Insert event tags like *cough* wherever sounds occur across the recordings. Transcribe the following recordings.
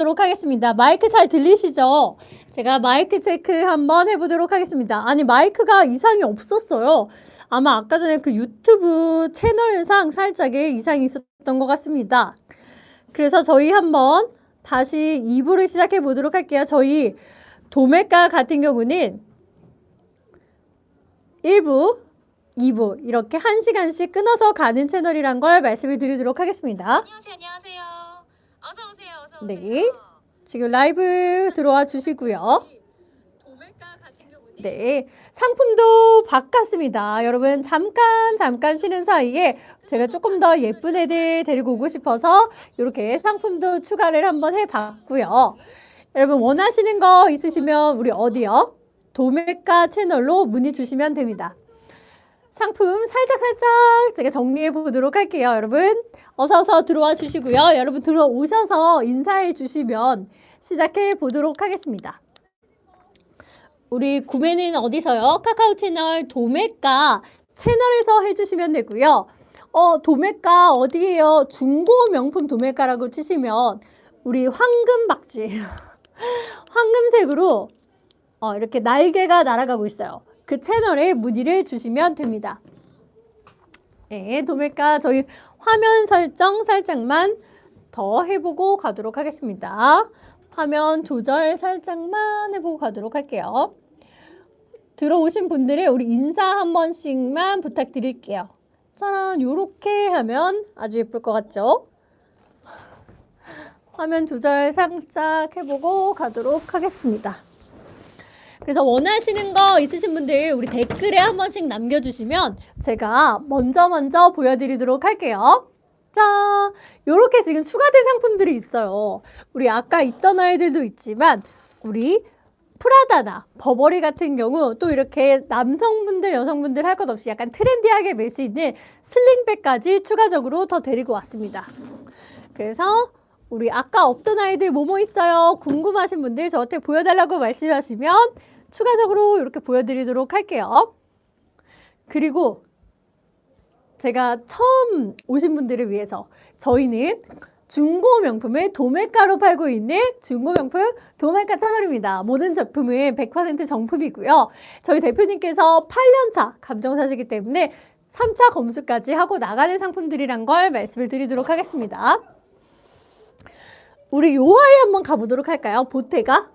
해보도록 하겠습니다. 마이크 잘 들리시죠? 제가 마이크 체크 한번 해보도록 하겠습니다. 아니, 마이크가 이상이 없었어요. 아마 아까 전에 그 유튜브 채널상 살짝의 이상이 있었던 것 같습니다. 그래서 저희 한번 다시 2부를 시작해 보도록 할게요. 저희 도매가 같은 경우는 1부, 2부 이렇게 한 시간씩 끊어서 가는 채널이란 걸 말씀을 드리도록 하겠습니다. 안녕하세요. 안녕하세요. 어서 오세요. 네. 지금 라이브 들어와 주시고요. 네. 상품도 바꿨습니다. 여러분, 잠깐, 잠깐 쉬는 사이에 제가 조금 더 예쁜 애들 데리고 오고 싶어서 이렇게 상품도 추가를 한번 해 봤고요. 여러분, 원하시는 거 있으시면 우리 어디요? 도매가 채널로 문의 주시면 됩니다. 상품 살짝 살짝 제가 정리해 보도록 할게요. 여러분 어서 어서 들어와 주시고요. 여러분 들어오셔서 인사해 주시면 시작해 보도록 하겠습니다. 우리 구매는 어디서요? 카카오 채널 도매가 채널에서 해주시면 되고요. 어 도매가 어디예요? 중고 명품 도매가라고 치시면 우리 황금 박쥐 *laughs* 황금색으로 어, 이렇게 날개가 날아가고 있어요. 그 채널에 문의를 주시면 됩니다. 네, 도매가 저희 화면 설정 살짝만 더 해보고 가도록 하겠습니다. 화면 조절 살짝만 해보고 가도록 할게요. 들어오신 분들의 우리 인사 한 번씩만 부탁드릴게요. 짜란, 요렇게 하면 아주 예쁠 것 같죠? 화면 조절 살짝 해보고 가도록 하겠습니다. 그래서 원하시는 거 있으신 분들 우리 댓글에 한 번씩 남겨주시면 제가 먼저 먼저 보여드리도록 할게요. 자, 요렇게 지금 추가된 상품들이 있어요. 우리 아까 있던 아이들도 있지만 우리 프라다나 버버리 같은 경우 또 이렇게 남성분들 여성분들 할 것 없이 약간 트렌디하게 멜 수 있는 슬링백까지 추가적으로 더 데리고 왔습니다. 그래서 우리 아까 없던 아이들 뭐뭐 있어요 궁금하신 분들 저한테 보여달라고 말씀하시면 추가적으로 이렇게 보여드리도록 할게요. 그리고 제가 처음 오신 분들을 위해서 저희는 중고 명품을 도매가로 팔고 있는 중고 명품 도매가 채널입니다. 모든 제품은 100% 정품이고요. 저희 대표님께서 8년차 감정사시기 때문에 3차 검수까지 하고 나가는 상품들이란 걸 말씀을 드리도록 하겠습니다. 우리 요 아이 한번 가보도록 할까요? 보태가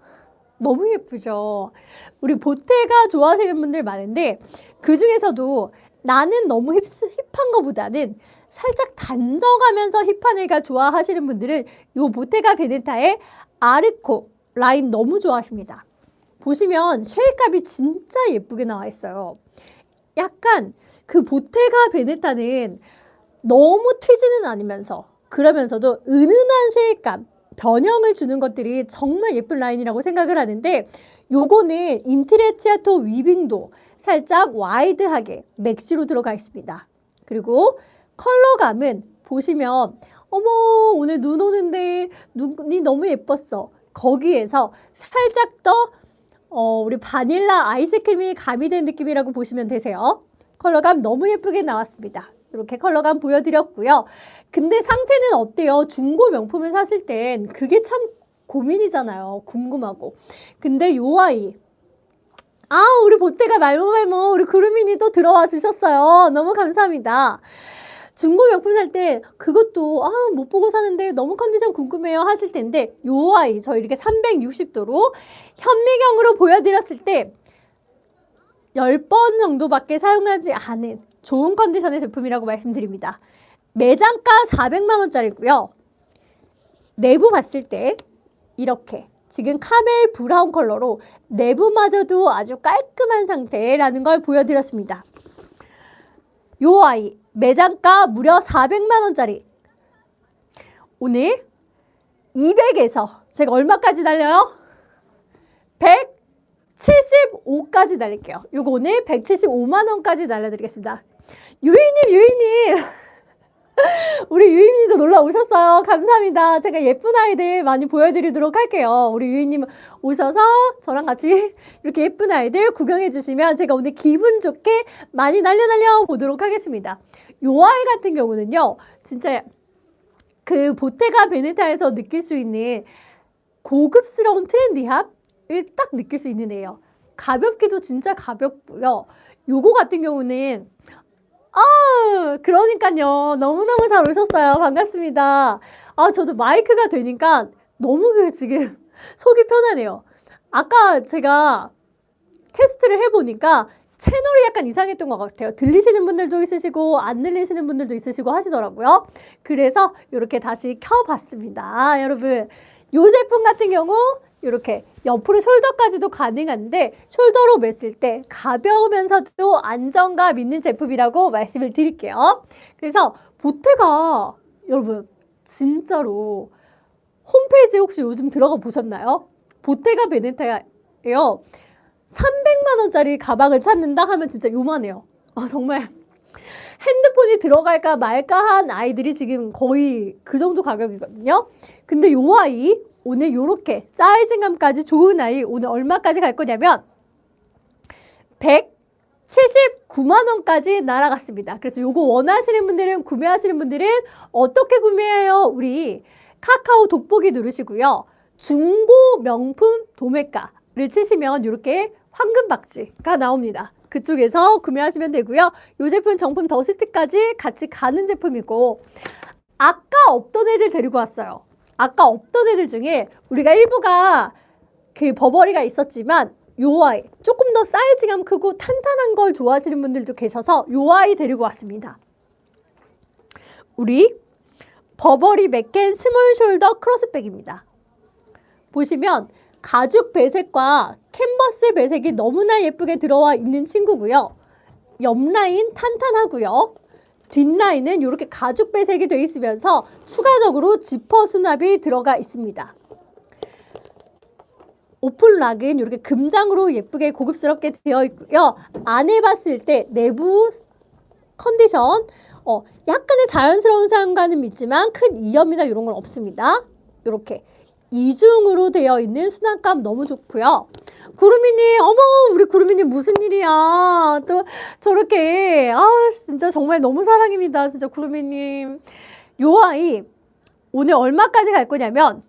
너무 예쁘죠. 우리 보태가 좋아하시는 분들 많은데 그 중에서도 나는 너무 힙, 힙한 것보다는 살짝 단정하면서 힙한 애가 좋아하시는 분들은 요 보테가 베네타의 아르코 라인 너무 좋아하십니다. 보시면 쉐일값이 진짜 예쁘게 나와 있어요. 약간 그 보테가 베네타는 너무 튀지는 않으면서 그러면서도 은은한 쉐일감 변형을 주는 것들이 정말 예쁜 라인이라고 생각을 하는데 요거는 인트레치아토 위빙도 살짝 와이드하게 맥시로 들어가 있습니다. 그리고 컬러감은 보시면 어머 오늘 눈 오는데 눈이 너무 예뻤어. 거기에서 살짝 더 어, 우리 바닐라 아이스크림이 가미된 느낌이라고 보시면 되세요. 컬러감 너무 예쁘게 나왔습니다. 이렇게 컬러감 보여드렸고요. 근데 상태는 어때요? 중고 명품을 사실 땐 그게 참 고민이잖아요. 궁금하고. 근데 요 아이. 아, 우리 보태가 말모말모 우리 구름이니 또 들어와 주셨어요. 너무 감사합니다. 중고 명품 살 때 그것도 아, 못 보고 사는데 너무 컨디션 궁금해요 하실 텐데 요 아이 저 이렇게 360도로 현미경으로 보여드렸을 때 10번 정도밖에 사용하지 않은 좋은 컨디션의 제품이라고 말씀드립니다. 매장가 400만 원짜리고요. 내부 봤을 때 이렇게 지금 카멜 브라운 컬러로 내부마저도 아주 깔끔한 상태라는 걸 보여드렸습니다. 요 아이 매장가 무려 400만 원짜리 오늘 200에서 제가 얼마까지 날려요? 175까지 날릴게요. 요거 오늘 175만 원까지 날려드리겠습니다. 유이님, 유이님. *laughs* 우리 유이님도 놀러 오셨어요. 감사합니다. 제가 예쁜 아이들 많이 보여드리도록 할게요. 우리 유이님 오셔서 저랑 같이 *laughs* 이렇게 예쁜 아이들 구경해 주시면 제가 오늘 기분 좋게 많이 날려 날려 보도록 하겠습니다. 요 아이 같은 경우는요, 진짜 그 보테가 베네타에서 느낄 수 있는 고급스러운 트렌디함을 딱 느낄 수 있는 애예요. 가볍기도 진짜 가볍고요. 요거 같은 경우는 아, 그러니까요. 너무너무 잘 오셨어요. 반갑습니다. 아, 저도 마이크가 되니까 너무 그 지금 *laughs* 속이 편하네요. 아까 제가 테스트를 해보니까 채널이 약간 이상했던 것 같아요. 들리시는 분들도 있으시고 안 들리시는 분들도 있으시고 하시더라고요. 그래서 이렇게 다시 켜봤습니다. 여러분, 이 제품 같은 경우 이렇게 옆으로 숄더까지도 가능한데 숄더로 맸을 때 가벼우면서도 안정감 있는 제품이라고 말씀을 드릴게요. 그래서 보태가 여러분 진짜로 홈페이지 혹시 요즘 들어가 보셨나요? 보테가 베네타예요. 300만 원짜리 가방을 찾는다 하면 진짜 요만해요. 아, 정말 핸드폰이 들어갈까 말까 한 아이들이 지금 거의 그 정도 가격이거든요. 근데 요 아이 오늘 요렇게 사이즈감까지 좋은 아이 오늘 얼마까지 갈 거냐면 179만 원까지 날아갔습니다. 그래서 요거 원하시는 분들은 구매하시는 분들은 어떻게 구매해요? 우리 카카오 돋보기 누르시고요. 중고 명품 도매가를 치시면 이렇게 황금 박쥐가 나옵니다. 그쪽에서 구매하시면 되고요. 이 제품 정품 더시트까지 같이 가는 제품이고 아까 없던 애들 데리고 왔어요. 아까 없던 애들 중에 우리가 일부가 그 버버리가 있었지만 요 아이 조금 더 사이즈감 크고 탄탄한 걸 좋아하시는 분들도 계셔서 요 아이 데리고 왔습니다. 우리 버버리 맥켄 스몰 숄더 크로스백입니다. 보시면 가죽 배색과 캔버스 배색이 너무나 예쁘게 들어와 있는 친구고요. 옆 라인 탄탄하고요. 뒷 라인은 이렇게 가죽 배색이 되어 있으면서 추가적으로 지퍼 수납이 들어가 있습니다. 오픈락은 이렇게 금장으로 예쁘게 고급스럽게 되어 있고요. 안에 봤을 때 내부 컨디션 어, 약간의 자연스러운 상관은 있지만 큰 이염이나 이런 건 없습니다. 이렇게 이중으로 되어 있는 수납감 너무 좋고요. 구름이님, 어머, 우리 구름이님 무슨 일이야? 또 저렇게 아 진짜 정말 너무 사랑입니다, 진짜 구름이님. 요 아이 오늘 얼마까지 갈 거냐면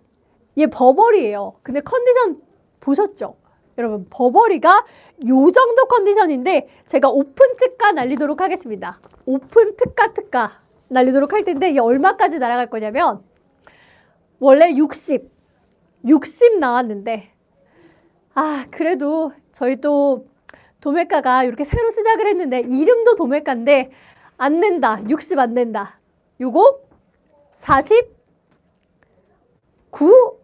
얘 버버리예요. 근데 컨디션 보셨죠? 여러분 버버리가 요 정도 컨디션인데 제가 오픈 특가 날리도록 하겠습니다. 오픈 특가 특가 날리도록 할 텐데 이게 얼마까지 날아갈 거냐면 원래 60, 60 나왔는데 아 그래도 저희 또 도매가가 이렇게 새로 시작을 했는데 이름도 도매가인데 안 된다. 60안 된다. 요거 49,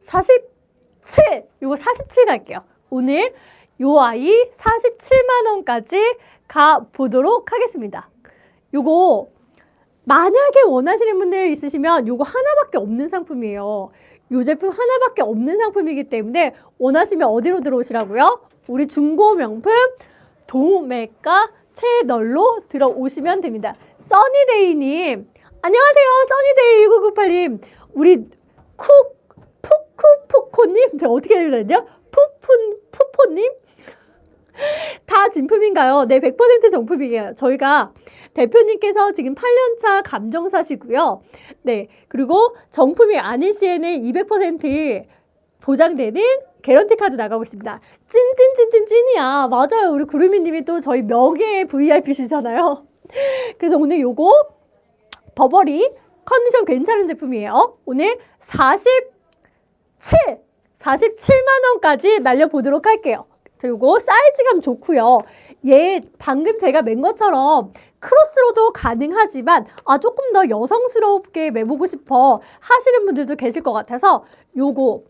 47 요거 47 갈게요. 오늘 요 아이 47만 원까지 가 보도록 하겠습니다. 요거 만약에 원하시는 분들 있으시면 요거 하나밖에 없는 상품이에요. 요 제품 하나밖에 없는 상품이기 때문에 원하시면 어디로 들어오시라고요? 우리 중고 명품 도매가 채널로 들어오시면 됩니다. 써니데이님 안녕하세요. 써니데이 1998님 우리 쿡 푸쿠푸코님 제가 어떻게 되냐? 푸푼 푸포님 *laughs* 다 진품인가요? 네, 100% 정품이에요. 저희가 대표님께서 지금 8년차 감정사시고요. 네, 그리고 정품이 아닐 시에는 200% 보장되는 개런티 카드 나가고 있습니다. 찐찐찐찐찐이야. 맞아요. 우리 구름이님이 또 저희 명예 VIP시잖아요. *laughs* 그래서 오늘 요거 버버리 컨디션 괜찮은 제품이에요. 오늘 47, 47만 원까지 날려보도록 할게요. 저 요거 사이즈감 좋고요. 얘 방금 제가 맨 것처럼 크로스로도 가능하지만 아 조금 더 여성스럽게 매보고 싶어 하시는 분들도 계실 것 같아서 요거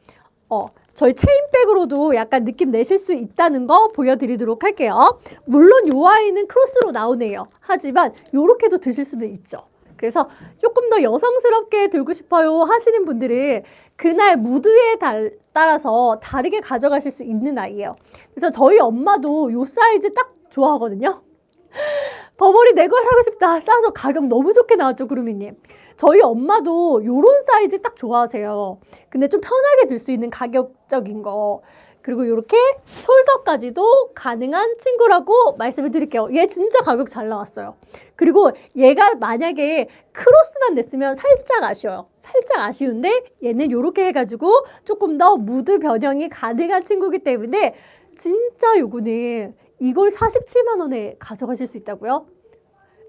어 저희 체인백으로도 약간 느낌 내실 수 있다는 거 보여드리도록 할게요. 물론 요 아이는 크로스로 나오네요. 하지만 요렇게도 드실 수도 있죠. 그래서 조금 더 여성스럽게 들고 싶어요 하시는 분들은 그날 무드에 달, 따라서 다르게 가져가실 수 있는 아이예요. 그래서 저희 엄마도 요 사이즈 딱 좋아하거든요. *laughs* 버버리 내거 사고 싶다. 싸서 가격 너무 좋게 나왔죠, 구름이님. 저희 엄마도 요런 사이즈 딱 좋아하세요. 근데 좀 편하게 들 수 있는 가격적인 거. 그리고 이렇게 숄더까지도 가능한 친구라고 말씀을 드릴게요. 얘 진짜 가격 잘 나왔어요. 그리고 얘가 만약에 크로스만 냈으면 살짝 아쉬워요. 살짝 아쉬운데 얘는 이렇게 해가지고 조금 더 무드 변형이 가능한 친구이기 때문에 진짜 요거는 이걸 47만 원에 가져가실 수 있다고요?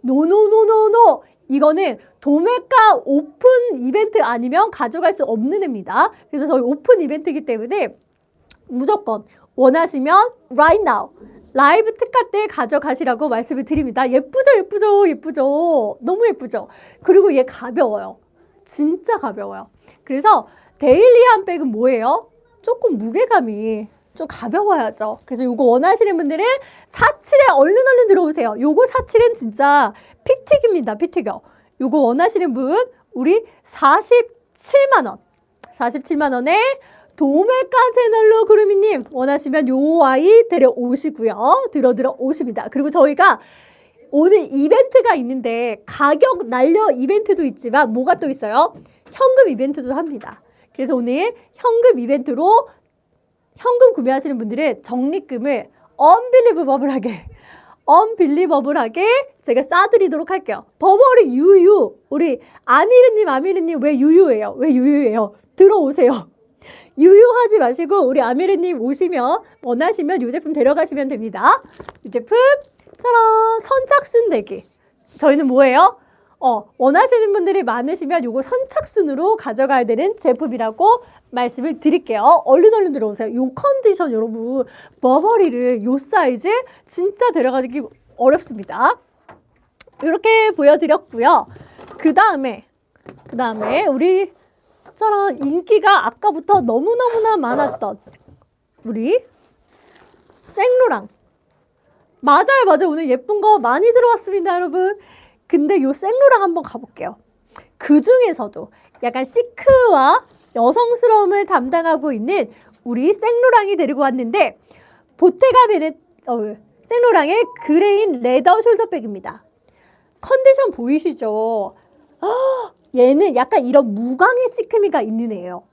노노노노노 이거는 도매가 오픈 이벤트 아니면 가져갈 수 없는 애입니다. 그래서 저희 오픈 이벤트이기 때문에 무조건 원하시면 right now 라이브 특가 때 가져가시라고 말씀을 드립니다. 예쁘죠, 예쁘죠, 예쁘죠. 너무 예쁘죠. 그리고 얘 가벼워요. 진짜 가벼워요. 그래서 데일리한 백은 뭐예요? 조금 무게감이 좀 가벼워야죠. 그래서 요거 원하시는 분들은 47에 얼른 얼른 들어오세요. 요거 47은 진짜 픽튀기입니다. 픽튀겨. 요거 원하시는 분 우리 47만 원. 47만 원에 도매가 채널로 구름이님 원하시면 요 아이 데려오시고요. 들어 들어 오십니다. 그리고 저희가 오늘 이벤트가 있는데 가격 날려 이벤트도 있지만 뭐가 또 있어요? 현금 이벤트도 합니다. 그래서 오늘 현금 이벤트로 현금 구매하시는 분들은 적립금을 언빌리버블하게 언빌리버블하게 제가 싸드리도록 할게요. 버버리 유유 우리 아미르님 아미르님 왜 유유예요? 왜 유유예요? 들어오세요. 유유하지 마시고 우리 아미르님 오시면 원하시면 이 제품 데려가시면 됩니다. 이 제품 짜란 선착순 대기. 저희는 뭐예요? 어, 원하시는 분들이 많으시면 요거 선착순으로 가져가야 되는 제품이라고 말씀을 드릴게요. 얼른 얼른 들어오세요. 요 컨디션 여러분 버버리를 요 사이즈 진짜 데려가기 어렵습니다. 이렇게 보여드렸고요. 그 다음에 그 다음에 우리 짜란 인기가 아까부터 너무너무나 많았던 우리 생로랑 맞아요 맞아요 오늘 예쁜 거 많이 들어왔습니다 여러분 근데 요 생로랑 한번 가볼게요 그 중에서도 약간 시크와 여성스러움을 담당하고 있는 우리 생로랑이 데리고 왔는데 보테가 베네 어, 생로랑의 그레인 레더 숄더백입니다 컨디션 보이시죠? 아, 얘는 약간 이런 무광의 시크미가 있는 애예요.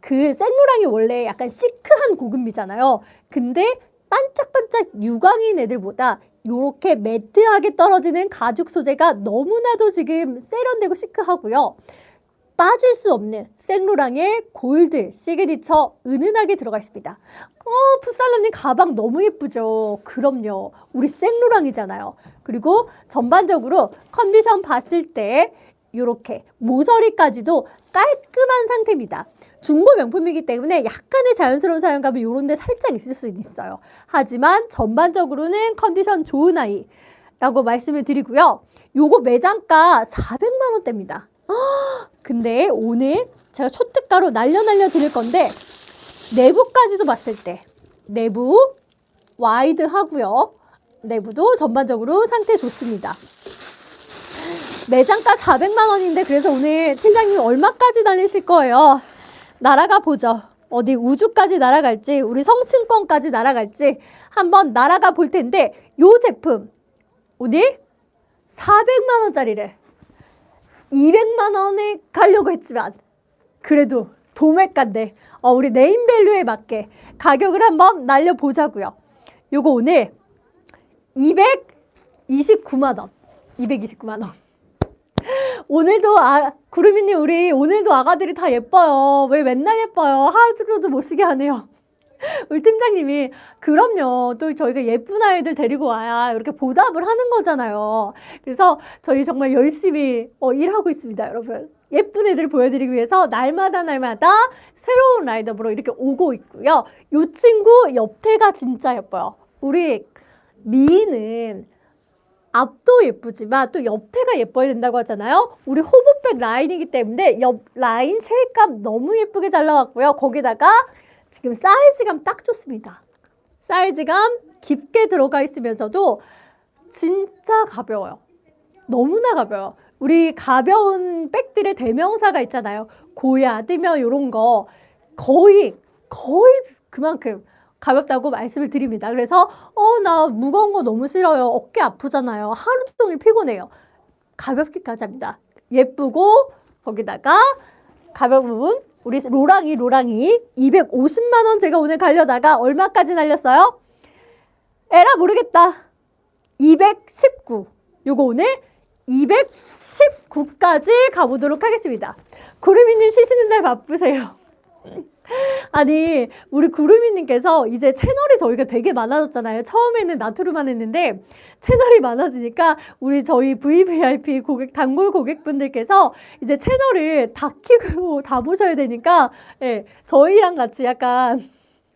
그 생로랑이 원래 약간 시크한 고급미잖아요. 근데 반짝반짝 유광인 애들보다 요렇게 매트하게 떨어지는 가죽 소재가 너무나도 지금 세련되고 시크하고요. 빠질 수 없는 생로랑의 골드 시그니처 은은하게 들어가 있습니다. 어, 풋살럼님 가방 너무 예쁘죠? 그럼요. 우리 생로랑이잖아요. 그리고 전반적으로 컨디션 봤을 때 이렇게 모서리까지도 깔끔한 상태입니다. 중고 명품이기 때문에 약간의 자연스러운 사용감이 이런 데 살짝 있을 수 있어요. 하지만 전반적으로는 컨디션 좋은 아이 라고 말씀을 드리고요. 요거 매장가 400만 원대입니다. 근데 오늘 제가 초특가로 날려 날려 드릴 건데 내부까지도 봤을 때 내부 와이드 하고요. 내부도 전반적으로 상태 좋습니다. 매장가 400만 원인데 그래서 오늘 팀장님 얼마까지 날리실 거예요? 날아가 보죠. 어디 우주까지 날아갈지 우리 성층권까지 날아갈지 한번 날아가 볼 텐데 요 제품 오늘 400만 원짜리를 200만 원에 가려고 했지만 그래도 도매가인데 어, 우리 네임밸류에 맞게 가격을 한번 날려보자고요. 요거 오늘 229만 원. 229만 원. 오늘도 아, 구름이님 우리 오늘도 아가들이 다 예뻐요. 왜 맨날 예뻐요? 하루도 못 쉬게 하네요. *laughs* 우리 팀장님이 그럼요. 또 저희가 예쁜 아이들 데리고 와야 이렇게 보답을 하는 거잖아요. 그래서 저희 정말 열심히 어, 일하고 있습니다, 여러분. 예쁜 애들 보여드리기 위해서 날마다 날마다 새로운 라인업으로 이렇게 오고 있고요. 이 친구 옆태가 진짜 예뻐요. 우리 미인은 앞도 예쁘지만 또 옆태가 예뻐야 된다고 하잖아요. 우리 호보백 라인이기 때문에 옆 라인 쉐입감 너무 예쁘게 잘 나왔고요. 거기다가 지금 사이즈감 딱 좋습니다. 사이즈감 깊게 들어가 있으면서도 진짜 가벼워요. 너무나 가벼워요. 우리 가벼운 백들의 대명사가 있잖아요. 고야드며 이런 거 거의 거의 그만큼 가볍다고 말씀을 드립니다. 그래서 어 나 무거운 거 너무 싫어요. 어깨 아프잖아요. 하루 종일 피곤해요. 가볍게까지 합니다. 예쁘고 거기다가 가벼운 부분 우리 로랑이 로랑이 250만 원 제가 오늘 가려다가 얼마까지 날렸어요? 에라 모르겠다. 219. 요거 오늘 219까지 가보도록 하겠습니다. 구름이님 쉬시는 날 바쁘세요. 아니 우리 구름이님께서 이제 채널이 저희가 되게 많아졌잖아요. 처음에는 나투르만 했는데 채널이 많아지니까 우리 저희 VVIP 고객 단골 고객분들께서 이제 채널을 다 키고 *laughs* 다 보셔야 되니까 예, 저희랑 같이 약간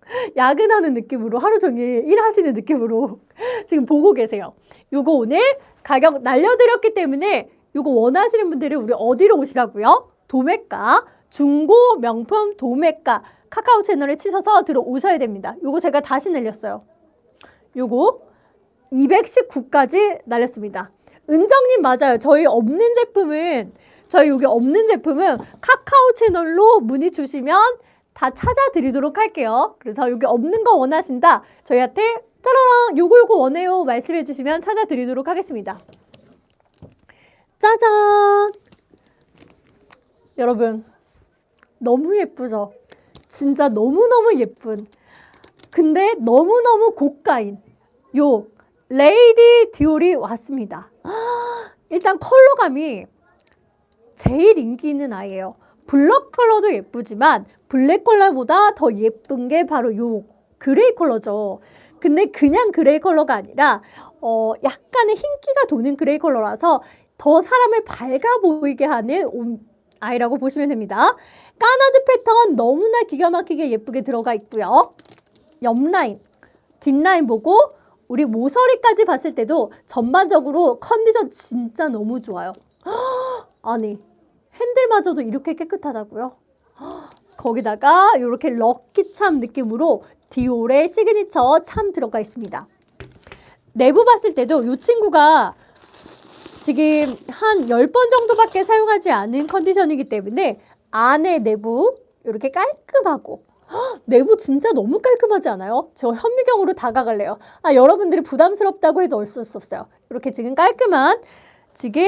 *laughs* 야근하는 느낌으로 하루 종일 일하시는 느낌으로 *laughs* 지금 보고 계세요. 요거 오늘 가격 날려드렸기 때문에 요거 원하시는 분들은 우리 어디로 오시라고요? 도매가 중고 명품 도매가 카카오 채널에 치셔서 들어오셔야 됩니다. 요거 제가 다시 날렸어요. 요거 219까지 날렸습니다. 은정님 맞아요. 저희 없는 제품은 저희 여기 없는 제품은 카카오 채널로 문의 주시면 다 찾아드리도록 할게요. 그래서 여기 없는 거 원하신다. 저희한테 짜라랑 요거 요거 원해요 말씀해 주시면 찾아드리도록 하겠습니다. 짜잔! 여러분 너무 예쁘죠? 진짜 너무너무 예쁜 근데 너무너무 고가인 요 레이디 디올이 왔습니다. *gasps* 일단 컬러감이 제일 인기 있는 아이예요. 블럭 컬러도 예쁘지만 블랙 컬러보다 더 예쁜 게 바로 요 그레이 컬러죠. 근데 그냥 그레이 컬러가 아니라 어 약간의 흰기가 도는 그레이 컬러라서 더 사람을 밝아 보이게 하는 온- 아이라고 보시면 됩니다. 까나즈 패턴 너무나 기가 막히게 예쁘게 들어가 있고요. 옆라인, 뒷라인 보고 우리 모서리까지 봤을 때도 전반적으로 컨디션 진짜 너무 좋아요. *gasps* 아니 핸들마저도 이렇게 깨끗하다고요? *gasps* 거기다가 이렇게 럭키참 느낌으로 디올의 시그니처 참 들어가 있습니다. 내부 봤을 때도 이 친구가 지금 한 10번 정도밖에 사용하지 않은 컨디션이기 때문에 안에 내부 이렇게 깔끔하고 헉, 내부 진짜 너무 깔끔하지 않아요? 저 현미경으로 다가갈래요. 아, 여러분들이 부담스럽다고 해도 어쩔 수 없어요. 이렇게 지금 깔끔한 지금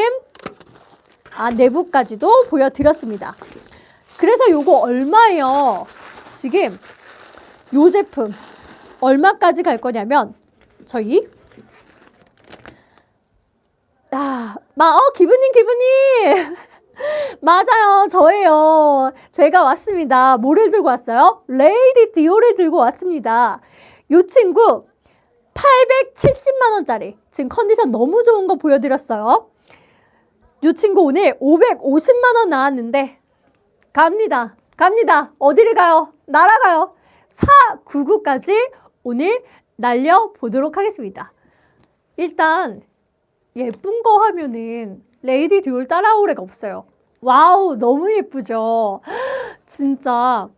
아, 내부까지도 보여드렸습니다. 그래서 요거 얼마예요? 지금 요 제품 얼마까지 갈 거냐면 저희 아, 마, 어, 기분님, 기분님! *laughs* 맞아요, 저예요. 제가 왔습니다. 뭐를 들고 왔어요? 레이디 디오를 들고 왔습니다. 요 친구 870만원짜리. 지금 컨디션 너무 좋은 거 보여드렸어요. 요 친구 오늘 550만원 나왔는데, 갑니다. 갑니다. 어디를 가요? 날아가요. 499까지 오늘 날려보도록 하겠습니다. 일단, 예쁜 거 하면은 레이디 듀얼 따라올 애가 없어요. 와우, 너무 예쁘죠? 진짜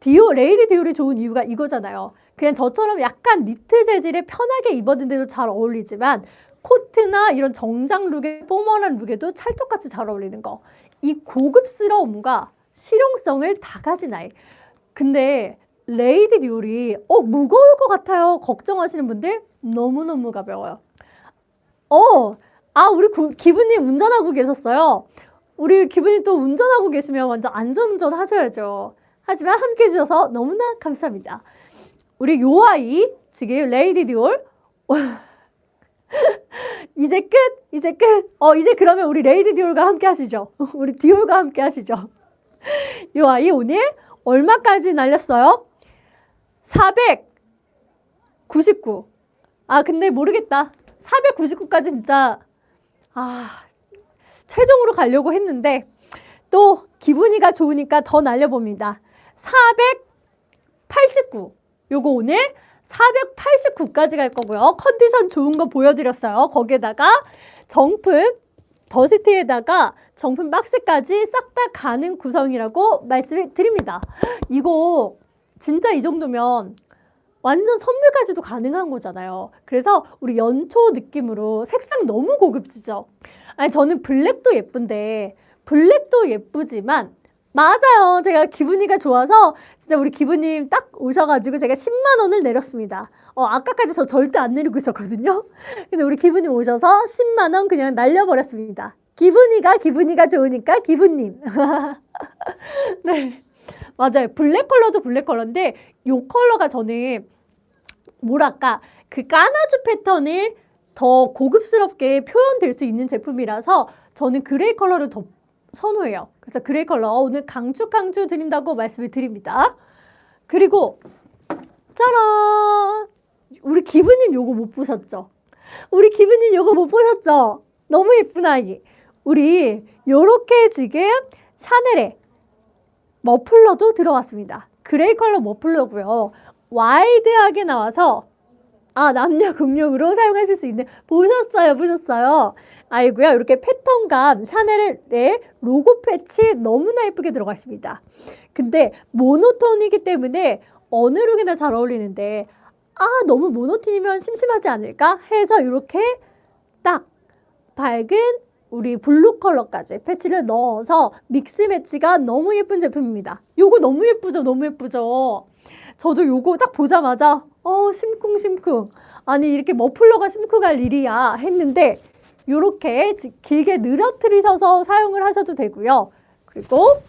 디오 레이디 디올이 좋은 이유가 이거잖아요. 그냥 저처럼 약간 니트 재질에 편하게 입었는데도 잘 어울리지만 코트나 이런 정장 룩에 포멀한 룩에도 찰떡같이 잘 어울리는 거. 이 고급스러움과 실용성을 다 가진 아이. 근데 레이디 디올이 어 무거울 것 같아요. 걱정하시는 분들 너무너무 가벼워요. 어, 아, 우리 구, 기부님 운전하고 계셨어요. 우리 기부님 또 운전하고 계시면 완전 안전운전 하셔야죠. 하지만 함께 해주셔서 너무나 감사합니다. 우리 요 아이, 지금 레이디 디올. *laughs* 이제 끝, 이제 끝. 어, 이제 그러면 우리 레이디 디올과 함께 하시죠. *laughs* 우리 디올과 함께 하시죠. 요 아이 오늘 얼마까지 날렸어요? 499. 아, 근데 모르겠다. 499까지 진짜 아 최종으로 가려고 했는데 또 기분이가 좋으니까 더 날려봅니다. 489 요거 오늘 489까지 갈 거고요. 컨디션 좋은 거 보여드렸어요. 거기에다가 정품 더시티에다가 정품 박스까지 싹 다 가는 구성이라고 말씀을 드립니다. 이거 진짜 이 정도면 완전 선물까지도 가능한 거잖아요. 그래서 우리 연초 느낌으로 색상 너무 고급지죠. 아니 저는 블랙도 예쁜데 블랙도 예쁘지만 맞아요. 제가 기분이가 좋아서 진짜 우리 기분님 딱 오셔가지고 제가 10만 원을 내렸습니다. 어 아까까지 저 절대 안 내리고 있었거든요. *laughs* 근데 우리 기분님 오셔서 10만 원 그냥 날려버렸습니다. 기분이가 기분이가 좋으니까 기분님. *laughs* 네. 맞아요. 블랙 컬러도 블랙 컬러인데 요 컬러가 저는 뭐랄까 그 까나주 패턴을 더 고급스럽게 표현될 수 있는 제품이라서 저는 그레이 컬러를 더 선호해요. 그래서 그레이 컬러 오늘 강추 강추 드린다고 말씀을 드립니다. 그리고 짜란! 우리 기부님 요거 못 보셨죠? 우리 기부님 요거 못 보셨죠? 너무 예쁜 아이. 우리 요렇게 지금 샤넬에 머플러도 들어왔습니다. 그레이 컬러 머플러고요. 와이드하게 나와서 아 남녀 공용으로 사용하실 수 있는 보셨어요 보셨어요 아이고요 이렇게 패턴감 샤넬의 로고 패치 너무나 예쁘게 들어가 있습니다 근데 모노톤이기 때문에 어느 룩이나 잘 어울리는데 아 너무 모노톤이면 심심하지 않을까 해서 이렇게 딱 밝은 우리 블루 컬러까지 패치를 넣어서 믹스 매치가 너무 예쁜 제품입니다. 요거 너무 예쁘죠? 너무 예쁘죠? 저도 요거 딱 보자마자 어 심쿵심쿵 아니 이렇게 머플러가 심쿵할 일이야 했는데 요렇게 지- 길게 늘어뜨리셔서 사용을 하셔도 되고요. 그리고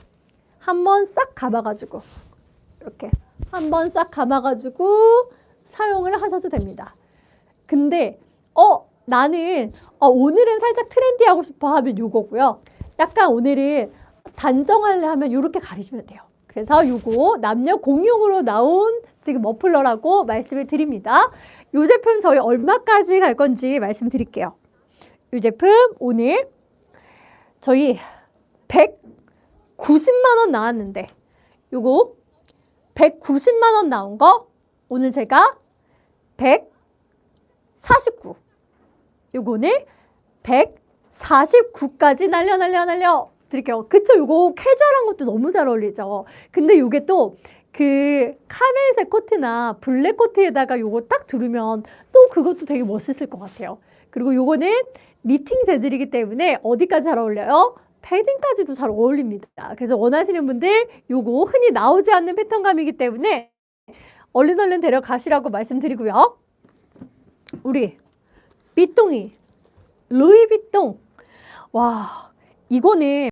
한 번 싹 감아가지고 이렇게 한 번 싹 감아가지고 사용을 하셔도 됩니다. 근데 어 나는 어, 오늘은 살짝 트렌디하고 싶어 하면 요거고요. 약간 오늘은 단정할래 하면 요렇게 가리시면 돼요. 그래서 요거 남녀 공용으로 나온 지금 머플러라고 말씀을 드립니다. 요 제품 저희 얼마까지 갈 건지 말씀드릴게요. 요 제품 오늘 저희 190만 원 나왔는데 요거 190만 원 나온 거 오늘 제가 149 요거는 149까지 날려 날려 날려 드릴게요. 그쵸? 요거 캐주얼한 것도 너무 잘 어울리죠. 근데 요게 또 그 카멜색 코트나 블랙 코트에다가 요거 딱 두르면 또 그것도 되게 멋있을 것 같아요. 그리고 요거는 니팅 재질이기 때문에 어디까지 잘 어울려요? 패딩까지도 잘 어울립니다. 그래서 원하시는 분들 요거 흔히 나오지 않는 패턴감이기 때문에 얼른 얼른 데려가시라고 말씀드리고요. 우리 삐똥이 루이비통 와 이거는